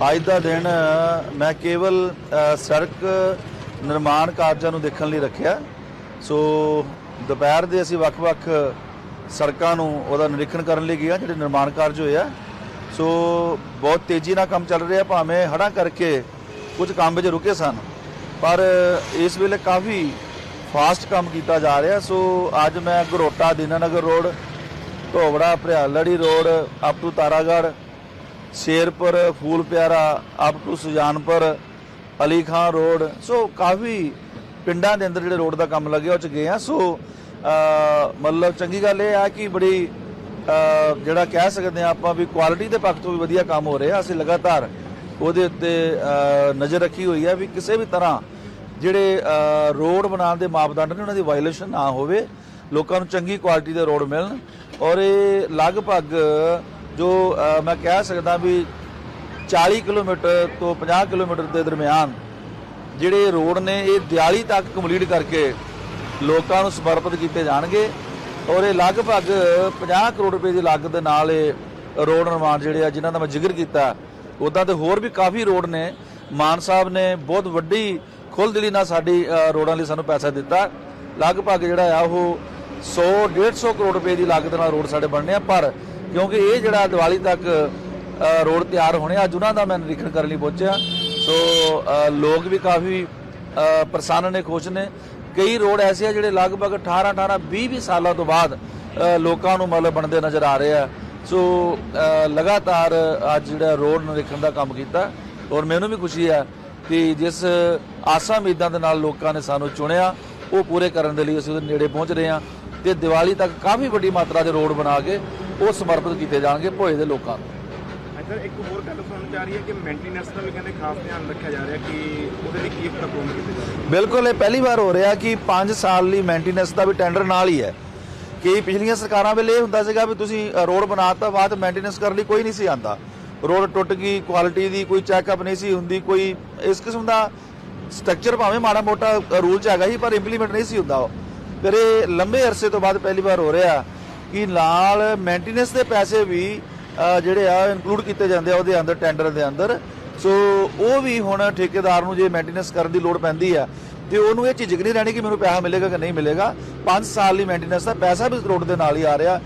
ਅੱਜ ਦਾ ਦਿਨ ਮੈਂ ਕੇਵਲ ਸੜਕ ਨਿਰਮਾਣ ਕਾਰਜਾਂ ਨੂੰ ਦੇਖਣ ਲਈ ਰੱਖਿਆ। ਸੋ ਦੁਪਹਿਰ ਦੇ ਅਸੀਂ ਵੱਖ-ਵੱਖ ਸੜਕਾਂ ਨੂੰ ਉਹਦਾ ਨਿਰੀਖਣ ਕਰਨ ਲਈ ਗਿਆ ਜਿਹੜੇ ਨਿਰਮਾਣ ਕਾਰਜ ਹੋਏ ਆ। ਸੋ ਬਹੁਤ ਤੇਜ਼ੀ ਨਾਲ ਕੰਮ ਚੱਲ ਰਿਹਾ, ਭਾਵੇਂ ਹੜ੍ਹਾਂ ਕਰਕੇ ਕੁਝ ਕੰਮ ਵਿੱਚ ਰੁਕੇ ਸਨ, ਪਰ ਇਸ ਵੇਲੇ ਕਾਫੀ ਫਾਸਟ ਕੰਮ ਕੀਤਾ ਜਾ ਰਿਹਾ। ਸੋ ਅੱਜ ਮੈਂ Garota Dinanagar road Dhobra Bhariyalri road up to Taragarh Sherpur Phul Piara up to Sujanpur Ali Khan road so ਕਾਫੀ ਪਿੰਡਾਂ ਦੇ ਅੰਦਰ ਜਿਹੜੇ ਰੋਡ ਦਾ ਕੰਮ ਲੱਗਿਆ ਉਹ ਚ ਗਏ ਆ ਸੋ ਮਤਲਬ ਚੰਗੀ ਗੱਲ ਇਹ ਆ ਕਿ ਬੜੀ ਜਿਹੜਾ ਕਹਿ ਸਕਦੇ ਆ ਆਪਾਂ ਵੀ ਕੁਆਲਿਟੀ ਦੇ ਪੱਖ ਤੋਂ ਵੀ ਵਧੀਆ ਕੰਮ ਹੋ ਰਿਹਾ ਅਸੀਂ ਲਗਾਤਾਰ ਉਹਦੇ ਉੱਤੇ ਨਜ਼ਰ ਰੱਖੀ ਹੋਈ ਹੈ ਵੀ ਕਿਸੇ ਵੀ ਤਰ੍ਹਾਂ ਜਿਹੜੇ ਰੋਡ ਬਣਾਉਣ ਦੇ ਮਾਪਦੰਡ ਨੇ ਉਹਨਾਂ ਦੀ ਵਾਇਲੇਸ਼ਨ ਨਾ ਹੋਵੇ ਲੋਕਾਂ ਨੂੰ ਚੰਗੀ ਕੁਆਲਿਟੀ ਦੇ ਰੋਡ ਮਿਲਣ ਔਰ ਇਹ ਲਗਭਗ ਜੋ ਮੈਂ ਕਹਿ ਸਕਦਾ ਵੀ 40 ਕਿਲੋਮੀਟਰ ਤੋਂ 50 ਕਿਲੋਮੀਟਰ ਦੇ ਦਰਮਿਆਨ ਜਿਹੜੇ ਰੋਡ ਨੇ, ਇਹ ਦਿਵਾਲੀ ਤੱਕ ਕੰਪਲੀਟ ਕਰਕੇ ਲੋਕਾਂ ਨੂੰ ਸਮਰਪਿਤ ਕੀਤੇ ਜਾਣਗੇ ਔਰ ਇਹ ਲਗਭਗ 50 ਕਰੋੜ ਰੁਪਏ ਦੀ ਲਾਗਤ ਦੇ ਨਾਲ ਇਹ ਰੋਡ ਨਿਰਮਾਣ ਜਿਹੜੇ ਆ, ਜਿਨ੍ਹਾਂ ਦਾ ਮੈਂ ਜ਼ਿਕਰ ਕੀਤਾ ਉਦਾਂ ਤੇ ਹੋਰ ਵੀ ਕਾਫੀ ਰੋਡ ਨੇ। ਮਾਨ ਸਾਹਿਬ ਨੇ ਬਹੁਤ ਵੱਡੀ ਖੁੱਲ੍ਹਦਿਲੀ ਨਾਲ ਸਾਡੀ ਰੋਡਾਂ ਲਈ ਸਾਨੂੰ ਪੈਸਾ ਦਿੱਤਾ। ਲਗਭਗ ਜਿਹੜਾ ਆ, ਉਹ 100 150 ਕਰੋੜ ਰੁਪਏ ਦੀ ਲਾਗਤ ਨਾਲ ਰੋਡ ਸਾਡੇ ਬਣਨੇ ਆ, ਪਰ ਕਿਉਂਕਿ ਇਹ ਜਿਹੜਾ ਦੀਵਾਲੀ ਤੱਕ ਰੋਡ ਤਿਆਰ ਹੋਣੇ ਆ, ਅੱਜ ਉਹਨਾਂ ਦਾ ਮੈਂ ਨਿਰੀਖਣ ਕਰਨ ਲਈ ਪਹੁੰਚਿਆ। ਸੋ ਲੋਕ ਵੀ ਕਾਫੀ ਪ੍ਰਸੰਨ ਨੇ ਖੁਸ਼ ਨੇ। ਕਈ ਰੋਡ ਐਸੇ ਆ ਜਿਹੜੇ ਲਗਭਗ 18 18 20 20 ਸਾਲਾਂ ਤੋਂ ਬਾਅਦ ਲੋਕਾਂ ਨੂੰ ਮਤਲਬ ਬਣਦੇ ਨਜ਼ਰ ਆ ਰਹੇ ਆ। ਸੋ ਲਗਾਤਾਰ ਅੱਜ ਜਿਹੜਾ ਰੋਡ ਨਿਰੀਖਣ ਦਾ ਕੰਮ ਕੀਤਾ। ਔਰ ਮੈਨੂੰ ਵੀ ਖੁਸ਼ੀ ਹੈ ਕਿ ਜਿਸ ਆਸਾਂ ਉਮੀਦਾਂ ਦੇ ਨਾਲ ਲੋਕਾਂ ਨੇ ਸਾਨੂੰ ਚੁਣਿਆ ਉਹ ਪੂਰੇ ਕਰਨ ਦੇ ਲਈ ਅਸੀਂ ਉਹਦੇ ਨੇੜੇ ਪਹੁੰਚ ਰਹੇ ਹਾਂ। ਤੇ ਦੀਵਾਲੀ ਤੱਕ ਕਾਫੀ ਵੱਡੀ ਮਾਤਰਾ 'ਚ ਰੋਡ ਬਣਾ ਕੇ ਉਹ ਸਮਰਪਿਤ ਕੀਤੇ ਜਾਣਗੇ ਭੋਏ ਦੇ ਲੋਕਾਂ ਨੂੰ। ਇੱਧਰ ਇੱਕ ਹੋਰ ਗੱਲ ਸੁਣਨ ਚ ਆ ਰਹੀ ਹੈ ਕਿ ਮੇਨਟੇਨੈਂਸ ਦਾ ਵੀ ਕਹਿੰਦੇ ਖਾਸ ਧਿਆਨ ਰੱਖਿਆ ਜਾ ਰਿਹਾ ਕਿ ਉਹਦੇ ਲਈ ਕੀ ਪ੍ਰਬੰਧ ਕੀਤੇ ਜਾ ਰਹੇ ਬਿਲਕੁਲ ਇਹ ਪਹਿਲੀ ਵਾਰ ਹੋ ਰਿਹਾ ਕਿ 5 ਸਾਲ ਲਈ ਮੇਨਟੇਨੈਂਸ ਦਾ ਵੀ ਟੈਂਡਰ ਨਾਲ ਹੀ ਹੈ। ਕਿ ਪਿਛਲੀਆਂ ਸਰਕਾਰਾਂ ਵੇਲੇ ਇਹ ਹੁੰਦਾ ਸੀਗਾ ਵੀ ਤੁਸੀਂ ਰੋਡ ਬਣਾਤਾ ਬਾਅਦ ਮੇਨਟੇਨੈਂਸ ਕਰਨ ਲਈ ਕੋਈ ਨਹੀਂ ਸੀ ਆਂਦਾ। ਰੋਡ ਟੁੱਟ ਗਈ ਕੁਆਲਿਟੀ ਦੀ ਕੋਈ ਚੈੱਕਅਪ ਨਹੀਂ ਸੀ ਹੁੰਦੀ ਕੋਈ ਇਸ ਕਿਸਮ ਦਾ ਸਟਰਕਚਰ ਭਾਵੇਂ ਮਾੜਾ ਮੋਟਾ ਰੂਲ ਚ ਹੈਗਾ ਸੀ ਪਰ ਇੰਪਲੀਮੈਂਟ ਨਹੀਂ ਸੀ ਹੁੰਦਾ ਉਹ। ਫਿਰ ਇਹ ਲੰਬੇ ਅਰਸੇ ਤੋਂ ਬਾਅਦ ਪਹਿਲੀ ਵਾਰ ਹੋ ਰਿਹਾ ਕਿ ਨਾਲ ਮੇਨਟੇਨੈਂਸ ਦੇ ਪੈਸੇ ਵੀ ਜਿਹੜੇ ਆ ਇਨਕਲੂਡ ਕੀਤੇ ਜਾਂਦੇ ਆ ਉਹਦੇ ਅੰਦਰ ਟੈਂਡਰ ਦੇ ਅੰਦਰ। ਸੋ ਉਹ ਵੀ ਹੁਣ ਠੇਕੇਦਾਰ ਨੂੰ ਜੇ ਮੇਨਟੇਨੈਂਸ ਕਰਨ ਦੀ ਲੋੜ ਪੈਂਦੀ ਆ, ਤੇ ਉਹਨੂੰ ਇਹ ਝਿਜਕ ਨਹੀਂ ਰਹਿਣੀ ਕਿ ਮੈਨੂੰ ਪੈਸਾ ਮਿਲੇਗਾ ਕਿ ਨਹੀਂ ਮਿਲੇਗਾ। 5 ਸਾਲ ਲਈ ਮੇਨਟੇਨੈਂਸ ਦਾ ਪੈਸਾ ਵੀ ਰੋਡ ਦੇ ਨਾਲ ਹੀ ਆ ਰਿਹਾ।